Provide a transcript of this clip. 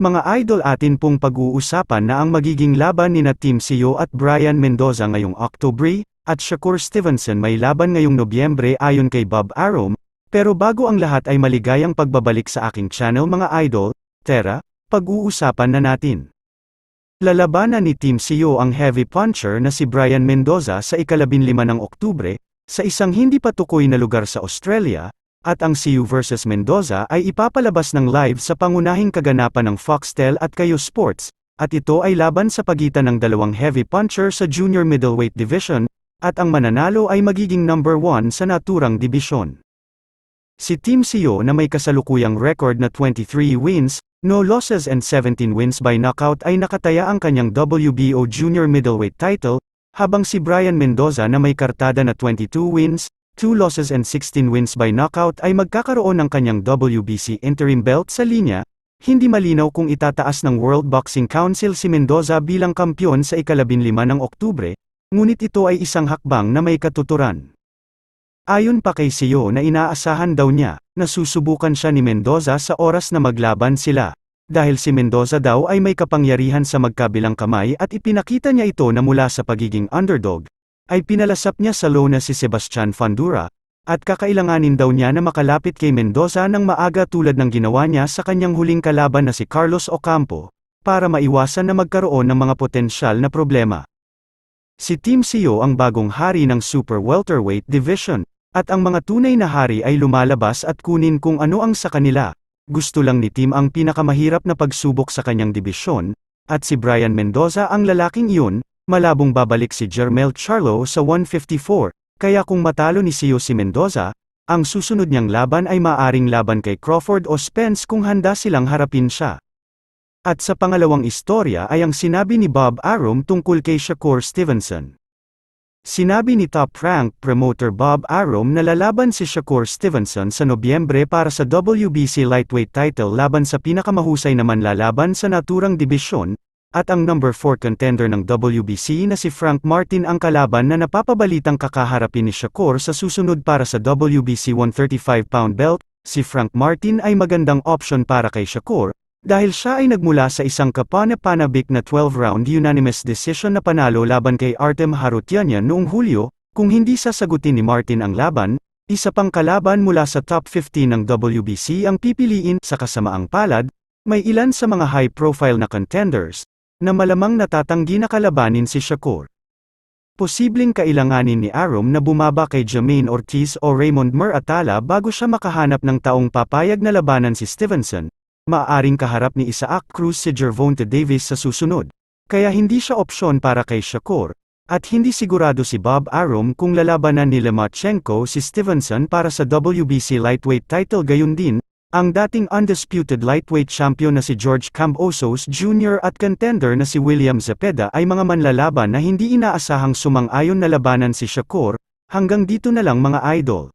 Mga idol atin pong pag-uusapan na ang magiging laban ni na Team Sio at Brian Mendoza ngayong October, at Shakur Stevenson may laban ngayong Nobyembre ayon kay Bob Arum, pero bago ang lahat ay maligayang pagbabalik sa aking channel mga idol, Tera, pag-uusapan na natin. Lalabanan ni Team Sio ang heavy puncher na si Brian Mendoza sa ikalabinlima ng Oktubre, sa isang hindi patukoy na lugar sa Australia, at ang CU vs Mendoza ay ipapalabas ng live sa pangunahing kaganapan ng Foxtel at Kayo Sports, at ito ay laban sa pagitan ng dalawang heavy puncher sa junior middleweight division, at ang mananalo ay magiging number 1 sa naturang dibisyon. Si Team Sio na may kasalukuyang record na 23 wins, no losses and 17 wins by knockout ay nakataya ang kanyang WBO junior middleweight title, habang si Brian Mendoza na may kartada na 22 wins, 2 losses and 16 wins by knockout ay magkakaroon ng kanyang WBC interim belt sa linya, hindi malinaw kung itataas ng World Boxing Council si Mendoza bilang kampyon sa ikalabinlima ng Oktubre, ngunit ito ay isang hakbang na may katuturan. Ayon pa kay Sio na inaasahan daw niya, nasusubukan siya ni Mendoza sa oras na maglaban sila, dahil si Mendoza daw ay may kapangyarihan sa magkabilang kamay at ipinakita niya ito na mula sa pagiging underdog, ay pinalasap niya sa low na si Sebastian Fandura, at kakailanganin daw niya na makalapit kay Mendoza ng maaga tulad ng ginawa niya sa kanyang huling kalaban na si Carlos Ocampo, para maiwasan na magkaroon ng mga potensyal na problema. Si Team Sio ang bagong hari ng Super Welterweight Division, at ang mga tunay na hari ay lumalabas at kunin kung ano ang sa kanila. Gusto lang ni Team ang pinakamahirap na pagsubok sa kanyang dibisyon, at si Brian Mendoza ang lalaking iyon, malabong babalik si Jermel Charlo sa 154, kaya kung matalo ni Sio si Mendoza, ang susunod niyang laban ay maaring laban kay Crawford o Spence kung handa silang harapin siya. At sa pangalawang istorya ay ang sinabi ni Bob Arum tungkol kay Shakur Stevenson. Sinabi ni top rank promoter Bob Arum na lalaban si Shakur Stevenson sa Nobyembre para sa WBC lightweight title laban sa pinakamahusay naman lalaban sa naturang dibisyon, at ang number 4 contender ng WBC na si Frank Martin ang kalaban na napapabalitang kakaharapin ni Shakur sa susunod para sa WBC 135-pound belt, si Frank Martin ay magandang option para kay Shakur, dahil siya ay nagmula sa isang kapana-panabik na 12-round unanimous decision na panalo laban kay Artem Harutyunyan noong Hulyo, kung hindi sasagutin ni Martin ang laban, isa pang kalaban mula sa top 15 ng WBC ang pipiliin sa kasamaang palad, may ilan sa mga high-profile na contenders, na malamang natatanggi na kalabanin si Shakur. Posibleng kailanganin ni Arum na bumaba kay Jermaine Ortiz o Raymond Muratala bago siya makahanap ng taong papayag na labanan si Stevenson, maaaring kaharap ni Isaac Cruz si Gervonta Davis sa susunod, kaya hindi siya opsyon para kay Shakur, at hindi sigurado si Bob Arum kung lalabanan ni Lomachenko si Stevenson para sa WBC lightweight title gayon din, ang dating undisputed lightweight champion na si George Cambosos Jr. at contender na si William Zepeda ay mga manlalaban na hindi inaasahang sumang-ayon na labanan si Shakur, hanggang dito na lang mga idol.